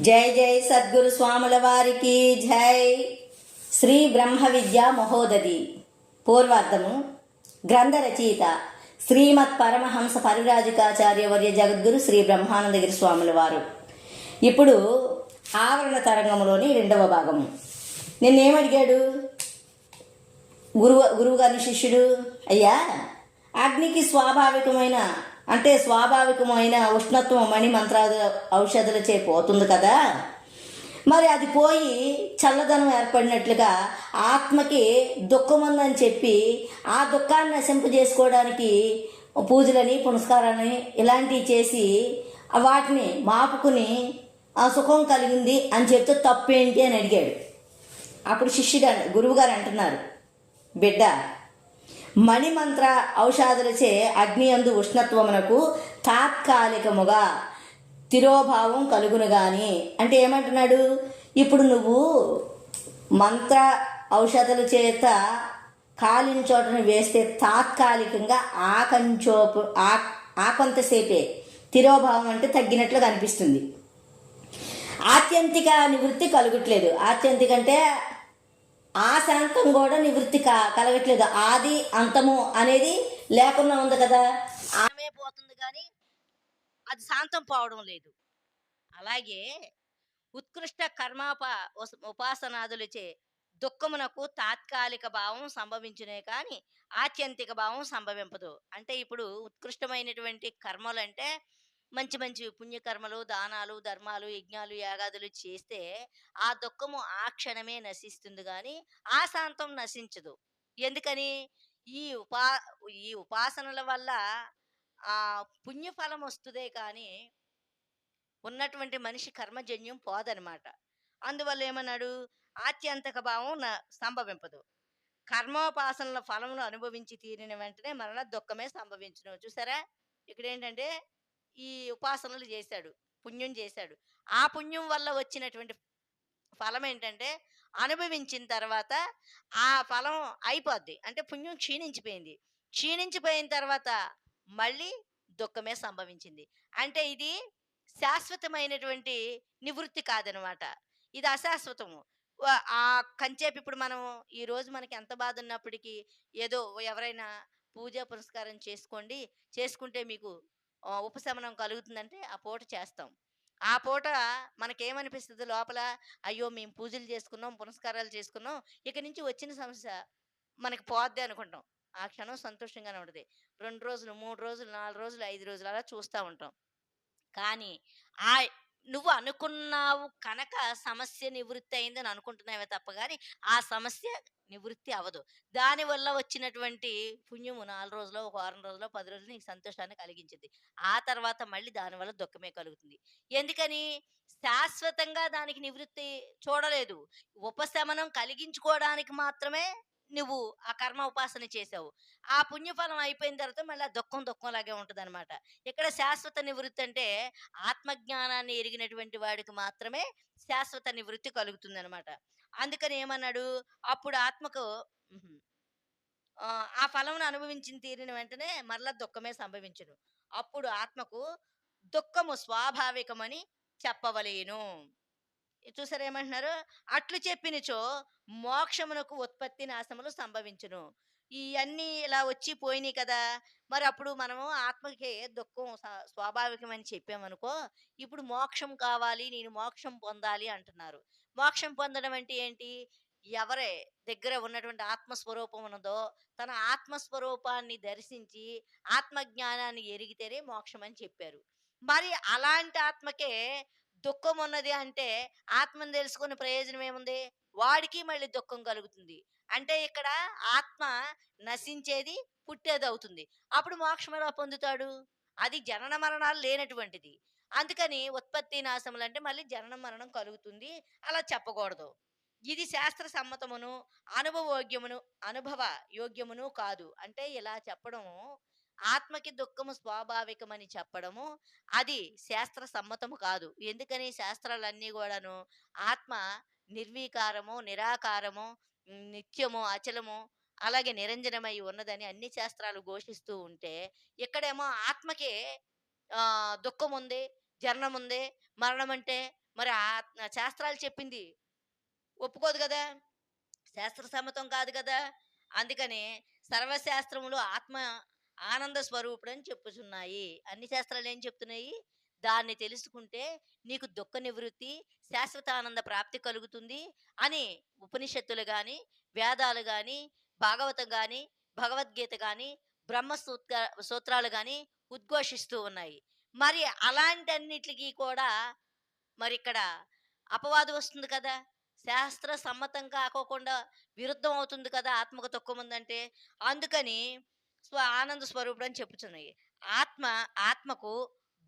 జై జై సద్గురు స్వాముల వారికి జై శ్రీ బ్రహ్మ విద్యా మహోదది. పూర్వార్థము గ్రంథ రచయిత శ్రీమత్ పరమహంస పరిరాజకాచార్యవర్య జగద్గురు శ్రీ బ్రహ్మానందగిరి స్వాముల వారు. ఇప్పుడు ఆవరణ తరంగంలోని రెండవ భాగము. నిన్నేమడిగాడు? గురువు గురువుగారి శిష్యుడు? అయ్యా అగ్నికి స్వాభావికమైన అంటే స్వాభావికమైన ఉష్ణత్వం మణి మంత్రాలు ఔషధులచే పోతుంది కదా. మరి అది పోయి చల్లదనం ఏర్పడినట్లుగా ఆత్మకి దుఃఖం ఉందని చెప్పి ఆ దుఃఖాన్ని నశింపజేసుకోవడానికి పూజలని పునస్కారాలని ఇలాంటివి చేసి వాటిని మాపుకుని ఆ సుఖం కలిగింది అని చెప్తే తప్పేంటి అని అడిగాడు. అప్పుడు శిష్యుడు గురువుగారు అంటున్నారు బిడ్డ మణిమంత్ర ఔషాదులచే అగ్ని అందు ఉష్ణత్వమునకు తాత్కాలికముగా తిరోభావం కలుగును గాని. అంటే ఏమంటున్నాడు? ఇప్పుడు నువ్వు మంత్ర ఔషధాల చేత కాలిన చోటను వేస్తే తాత్కాలికంగా ఆకంచోపు ఆ ఆ కొంతసేపే తిరోభావం అంటే తగ్గినట్లు కనిపిస్తుంది. ఆత్యంతిక నివృత్తి కలుగట్లేదు. ఆత్యంతిక అంటే ఆ శాంతం కూడా నివృత్తి కా కలగట్లేదు. ఆది అంతము అనేది లేకుండా ఉంది కదా. ఆమె పోతుంది కానీ అది శాంతం పోవడం లేదు. అలాగే ఉత్కృష్ట కర్మాప ఉపాసనాదులచే దుఃఖమునకు తాత్కాలిక భావం సంభవించునే కానీ ఆత్యంతిక భావం సంభవింపదు. అంటే ఇప్పుడు ఉత్కృష్టమైనటువంటి కర్మలు అంటే మంచి మంచి పుణ్యకర్మలు దానాలు ధర్మాలు యజ్ఞాలు యాగాదులు చేస్తే ఆ దుఃఖము ఆ క్షణమే నశిస్తుంది కానీ ఆ శాంతం నశించదు. ఎందుకని? ఈ ఉపా ఈ ఉపాసనల వల్ల ఆ పుణ్యఫలం వస్తుందే కానీ ఉన్నటువంటి మనిషి కర్మజన్యం పోదనమాట. అందువల్ల ఏమన్నాడు? ఆత్యంతక భావం న సంభవింపదు. కర్మోపాసనల ఫలమును అనుభవించి తీరిన వెంటనే మరణ దుఃఖమే సంభవించను. చూసారా? ఇక్కడ ఏంటంటే ఈ ఉపాసనలు చేశాడు పుణ్యం చేశాడు. ఆ పుణ్యం వల్ల వచ్చినటువంటి ఫలం ఏంటంటే అనుభవించిన తర్వాత ఆ ఫలం అయిపోద్ది. అంటే పుణ్యం క్షీణించిపోయింది. క్షీణించిపోయిన తర్వాత మళ్ళీ దుఃఖమే సంభవించింది. అంటే ఇది శాశ్వతమైనటువంటి నివృత్తి కాదనమాట. ఇది అశాశ్వతము. ఆ కంచేపు ఇప్పుడు మనం ఈ రోజు మనకి ఎంత బాధ ఉన్నప్పటికీ ఏదో ఎవరైనా పూజ పురస్కారం చేసుకోండి చేసుకుంటే మీకు ఉపశమనం కలుగుతుందంటే ఆ పూట చేస్తాం. ఆ పూట మనకేమనిపిస్తుంది లోపల? అయ్యో! మేము పూజలు చేసుకున్నాం పునస్కారాలు చేసుకున్నాం ఇక నుంచి వచ్చిన సమస్య మనకి పోద్ది అనుకుంటాం. ఆ క్షణం సంతోషంగానే ఉంటుంది. రెండు రోజులు మూడు రోజులు నాలుగు రోజులు ఐదు రోజులు అలా చూస్తూ ఉంటాం. కానీ ఆ నువ్వు అనుకున్నావు కనుక సమస్య నివృత్తి అయిందని అనుకుంటున్నావే తప్ప కానీ ఆ సమస్య నివృత్తి అవ్వదు. దానివల్ల వచ్చినటువంటి పుణ్యము నాలుగు రోజులు ఒక వారం రోజులు పది రోజులు నీకు సంతోషాన్ని కలిగించింది. ఆ తర్వాత మళ్ళీ దానివల్ల దుఃఖమే కలుగుతుంది. ఎందుకని? శాశ్వతంగా దానికి నివృత్తి చూడలేదు. ఉపశమనం కలిగించుకోవడానికి మాత్రమే నువ్వు ఆ కర్మ ఉపాసన చేసావు. ఆ పుణ్యఫలం అయిపోయిన తర్వాత మళ్ళీ దుఃఖం దుఃఖంలాగే ఉంటుంది అనమాట ఇక్కడ శాశ్వత నివృత్తి అంటే ఆత్మజ్ఞానాన్ని ఎరిగినటువంటి వాడికి మాత్రమే శాశ్వత నివృత్తి కలుగుతుంది అనమాట అందుకని ఏమన్నాడు? అప్పుడు ఆత్మకు ఆ, ఫలమును అనుభవించిన తీరిన వెంటనే మరలా దుఃఖమే సంభవించును. అప్పుడు ఆత్మకు దుఃఖము స్వాభావికమని చెప్పవలేను. చూసారు ఏమంటున్నారు? అట్లు చెప్పినచో మోక్షమునకు ఉత్పత్తి నాశములు సంభవించును. ఇవన్నీ ఇలా వచ్చి పోయినాయి కదా! మరి అప్పుడు మనము ఆత్మకి దుఃఖం స్వాభావికమని చెప్పామనుకో ఇప్పుడు మోక్షం కావాలి నేను మోక్షం పొందాలి అంటున్నారు. మోక్షం పొందడం అంటే ఏంటి? ఎవరే దగ్గర ఉన్నటువంటి ఆత్మస్వరూపం ఉన్నదో తన ఆత్మస్వరూపాన్ని దర్శించి ఆత్మజ్ఞానాన్ని ఎరిగితేనే మోక్షం అని చెప్పారు. మరి అలాంటి ఆత్మకే దుఃఖం ఉన్నది అంటే ఆత్మను తెలుసుకునే ప్రయోజనం ఏముంది? వాడికి మళ్ళీ దుఃఖం కలుగుతుంది. అంటే ఇక్కడ ఆత్మ నశించేది పుట్టేది అవుతుంది. అప్పుడు మోక్షం ఎలా పొందుతాడు? అది జనన మరణాలు లేనటువంటిది. అందుకని ఉత్పత్తి నాశములు అంటే మళ్ళీ జనన మరణం కలుగుతుంది. అలా చెప్పకూడదు. ఇది శాస్త్ర సమ్మతమును అనుభవోగ్యమును అనుభవ యోగ్యమును కాదు. అంటే ఇలా చెప్పడము ఆత్మకి దుఃఖము స్వాభావికమని చెప్పడము అది శాస్త్ర సమ్మతము కాదు. ఎందుకని శాస్త్రాలన్నీ కూడాను ఆత్మ నిర్వీకారము నిరాకారము నిత్యము అచలము అలాగే నిరంజనమై ఉన్నదని అన్ని శాస్త్రాలు ఘోషిస్తూ ఉంటే ఇక్కడేమో ఆత్మకే దుఃఖం ఉంది జననం ఉంది మరణం అంటే మరి ఆ శాస్త్రాలు చెప్పింది. ఒప్పుకోదు కదా? శాస్త్ర సమ్మతం కాదు కదా? అందుకని సర్వశాస్త్రములు ఆత్మ ఆనంద స్వరూపుడు అని చెప్పుచున్నాయి. అన్ని శాస్త్రాలు ఏం చెప్తున్నాయి? దాన్ని తెలుసుకుంటే నీకు దుఃఖ నివృత్తి శాశ్వత ఆనంద ప్రాప్తి కలుగుతుంది అని ఉపనిషత్తులు కానీ వేదాలు కానీ భాగవతం కానీ భగవద్గీత కానీ బ్రహ్మ సూత్ర సూత్రాలు కానీ ఉద్ఘోషిస్తూ ఉన్నాయి. మరి అలాంటి అన్నిటికీ కూడా మరి ఇక్కడ అపవాదం వస్తుంది కదా! శాస్త్ర సమ్మతం కాకోకుండా విరుద్ధం అవుతుంది కదా ఆత్మకు తక్కువ ఉందంటే? అందుకని స్వ ఆనంద స్వరూపుడు అని చెప్పుచున్నాయి. ఆత్మ ఆత్మకు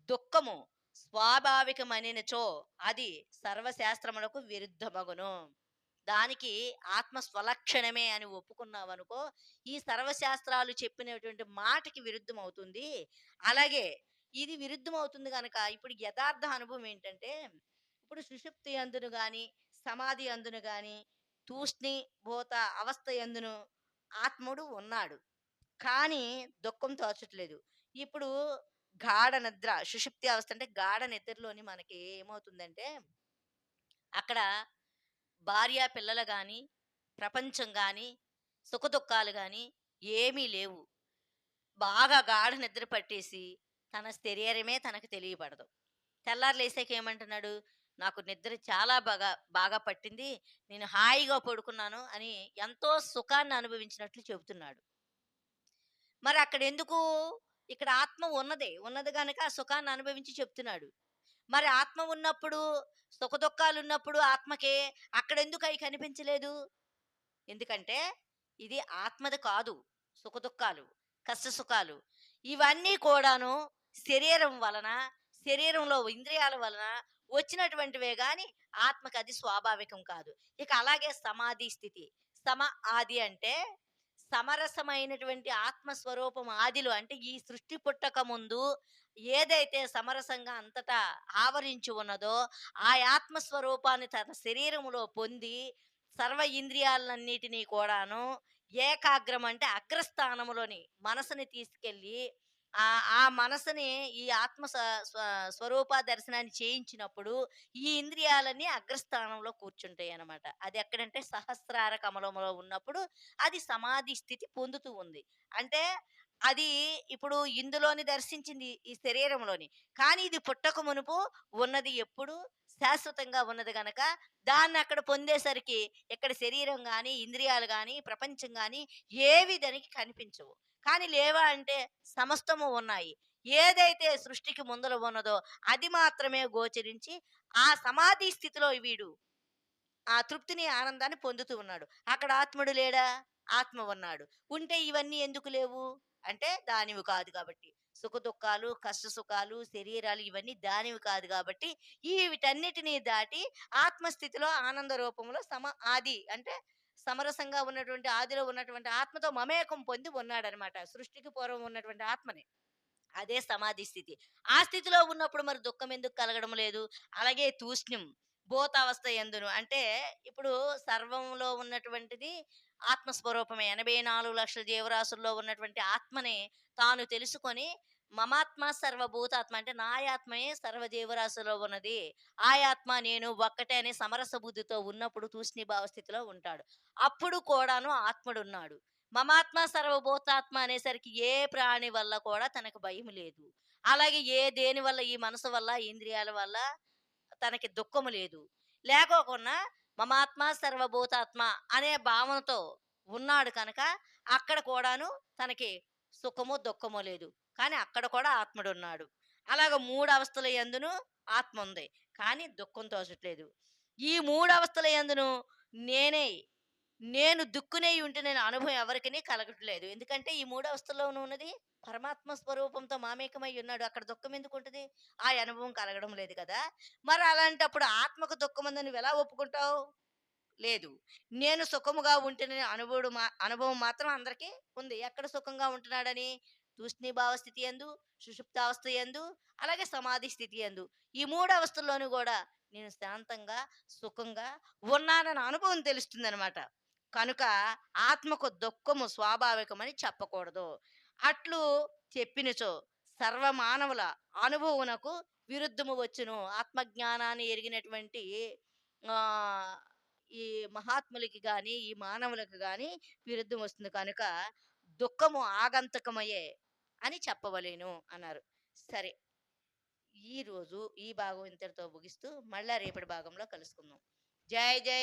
దుఃఖము స్వాభావికమనినచో అది సర్వశాస్త్రములకు విరుద్ధమగును. దానికి ఆత్మ స్వలక్షణమే అని ఒప్పుకున్నావనుకో ఈ సర్వశాస్త్రాలు చెప్పినటువంటి మాటకి విరుద్ధం అవుతుంది అలాగే ఇది విరుద్ధం అవుతుంది కనుక ఇప్పుడు యథార్థ అనుభవం ఏంటంటే ఇప్పుడు సుషుప్తి అందును గాని సమాధి అందును గాని తూష్ణి భూత అవస్థ ఎందును ఆత్ముడు ఉన్నాడు. కానీ దుఃఖం తోచట్లేదు. ఇప్పుడు గాఢ నిద్ర సుషుప్తి అవస్థ అంటే గాఢ నిద్రలోని మనకి ఏమవుతుందంటే అక్కడ భార్య పిల్లలు కానీ ప్రపంచం కానీ సుఖదుఖాలు కానీ ఏమీ లేవు. బాగా గాఢ నిద్ర పట్టేసి తన శరీరమే తనకు తెలియబడదు. తెల్లారు లేసాక ఏమంటున్నాడు నాకు నిద్ర చాలా బాగా బాగా పట్టింది నేను హాయిగా పడుకున్నాను అని ఎంతో సుఖాన్ని అనుభవించినట్లు చెబుతున్నాడు. మరి అక్కడ ఎందుకు ఇక్కడ ఆత్మ ఉన్నదే. ఉన్నది కనుక ఆ సుఖాన్ని అనుభవించి చెప్తున్నాడు. మరి ఆత్మ ఉన్నప్పుడు సుఖదుఖాలు ఉన్నప్పుడు ఆత్మకే అక్కడ ఎందుకు అవి కనిపించలేదు? ఎందుకంటే ఇది ఆత్మది కాదు. సుఖదుఖాలు కష్ట సుఖాలు ఇవన్నీ కూడాను శరీరం వలన శరీరంలో ఇంద్రియాల వలన వచ్చినటువంటివే కానీ ఆత్మకి అది స్వాభావికం కాదు. ఇక అలాగే సమాధి స్థితి. సమ ఆది అంటే సమరసమైనటువంటి ఆత్మస్వరూపం ఆదిలో అంటే ఈ సృష్టి పుట్టక ముందు ఏదైతే సమరసంగా అంతటా ఆవరించి ఉన్నదో ఆ ఆత్మస్వరూపాన్ని తన శరీరములో పొంది సర్వ ఇంద్రియాలన్నిటినీ కూడాను ఏకాగ్రం అంటే అగ్రస్థానములోని మనసుని తీసుకెళ్ళి ఆ ఆ మనసుని ఈ ఆత్మ స్వ- స్వరూప దర్శనాన్ని చేయించినప్పుడు ఈ ఇంద్రియాలన్నీ అగ్రస్థానంలో కూర్చుంటాయి అన్నమాట అది ఎక్కడంటే సహస్రార కమలంలో ఉన్నప్పుడు అది సమాధి స్థితి పొందుతూ ఉంది. అంటే అది ఇప్పుడు ఇందులోని దర్శించింది ఈ శరీరంలోని. కానీ ఇది పుట్టక మునుపు ఉన్నది ఎప్పుడు? శాశ్వతంగా ఉన్నది గనక దాన్ని అక్కడ పొందేసరికి ఇక్కడ శరీరం కానీ ఇంద్రియాలు కానీ ప్రపంచం కానీ ఏవి దానికి కనిపించవు. కానీ లేవా అంటే సమస్తము ఉన్నాయి. ఏదైతే సృష్టికి ముందర ఉన్నదో అది మాత్రమే గోచరించి ఆ సమాధి స్థితిలో వీడు ఆ తృప్తిని ఆనందాన్ని పొందుతూ ఉన్నాడు. అక్కడ ఆత్ముడు లేడా? ఆత్మ ఉన్నాడు. ఉంటే ఇవన్నీ ఎందుకు లేవు? అంటే దానివి కాదు కాబట్టి. సుఖ దుఃఖాలు కష్ట సుఖాలు శరీరాలు ఇవన్నీ దానివి కాదు కాబట్టి ఈ వీటన్నిటినీ దాటి ఆత్మస్థితిలో ఆనంద రూపంలో సమ ఆది అంటే సమరసంగా ఉన్నటువంటి ఆదిలో ఉన్నటువంటి ఆత్మతో మమేకం పొంది ఉన్నాడనమాట. సృష్టికి పూర్వం ఉన్నటువంటి ఆత్మని. అదే సమాధి స్థితి. ఆ స్థితిలో ఉన్నప్పుడు మరి దుఃఖం ఎందుకు కలగడం లేదు? అలాగే తూష్ణ్యం భూతావస్థ ఎందును. అంటే ఇప్పుడు సర్వంలో ఉన్నటువంటిది ఆత్మస్వరూపమే. ఎనభై నాలుగు లక్షల జీవరాశుల్లో ఉన్నటువంటి ఆత్మని తాను తెలుసుకొని మమాత్మ సర్వభూతాత్మ అంటే నా ఆత్మయే సర్వజీవరాశిలో ఉన్నది. ఆ ఆత్మ నేను ఒక్కటే అనే సమరస బుద్ధితో ఉన్నప్పుడు తూష్ణి భావస్థితిలో ఉంటాడు. అప్పుడు కూడాను ఆత్మడున్నాడు. మమాత్మ సర్వభూతాత్మ అనేసరికి ఏ ప్రాణి వల్ల కూడా తనకు భయం లేదు. అలాగే ఏ దేని వల్ల ఈ మనసు వల్ల ఇంద్రియాల వల్ల తనకి దుఃఖము లేదు. లేకోకుండా మమాత్మ సర్వభూతాత్మ అనే భావనతో ఉన్నాడు కనుక అక్కడ కూడాను తనకి సుఖము దుఃఖము లేదు. కానీ అక్కడ కూడా ఆత్ముడు ఉన్నాడు అలాగ మూడు అవస్థల ఎందును ఆత్మ ఉంది. కానీ దుఃఖం తోచట్లేదు. ఈ మూడు అవస్థల ఎందును నేనే నేను దుక్కునే ఉంటే నేను అనుభవం ఎవరికీ కలగట్లేదు. ఎందుకంటే ఈ మూడు అవస్థల్లోనూ ఉన్నది పరమాత్మ స్వరూపంతో మామేకమై ఉన్నాడు. అక్కడ దుఃఖం ఎందుకు ఉంటుంది? ఆ అనుభవం కలగడం లేదు కదా. మరి అలాంటప్పుడు ఆత్మకు దుఃఖం ఉందని ఎలా ఒప్పుకుంటావు? లేదు. నేను సుఖముగా ఉంటేనే అనుభవం మా అనుభవం మాత్రం అందరికీ ఉంది. ఎక్కడ సుఖంగా ఉంటున్నాడని తూష్ణీభావ స్థితి ఎందు సుషుప్తావస్థ ఎందు అలాగే సమాధి స్థితి ఎందు. ఈ మూడు అవస్థల్లోనూ కూడా నేను శాంతంగా సుఖంగా ఉన్నానన్న అనుభవం తెలుస్తుంది అనమాట కనుక ఆత్మకు దుఃఖము స్వాభావికమని చెప్పకూడదు. అట్లు చెప్పినచో సర్వమానవుల అనుభవమునకు విరుద్ధము వచ్చును. ఆత్మజ్ఞానాన్ని ఎరిగినటువంటి ఈ మహాత్ములకి కానీ ఈ మానవులకు కానీ విరుద్ధం వస్తుంది. కనుక దుఃఖము ఆగంతకమయ్యే అని చెప్పవలేను అన్నారు. సరే ఈ రోజు ఈ భాగం ఇంతటితో ముగిస్తూ మళ్ళా రేపటి భాగంలో కలుసుకుందాం. జై జై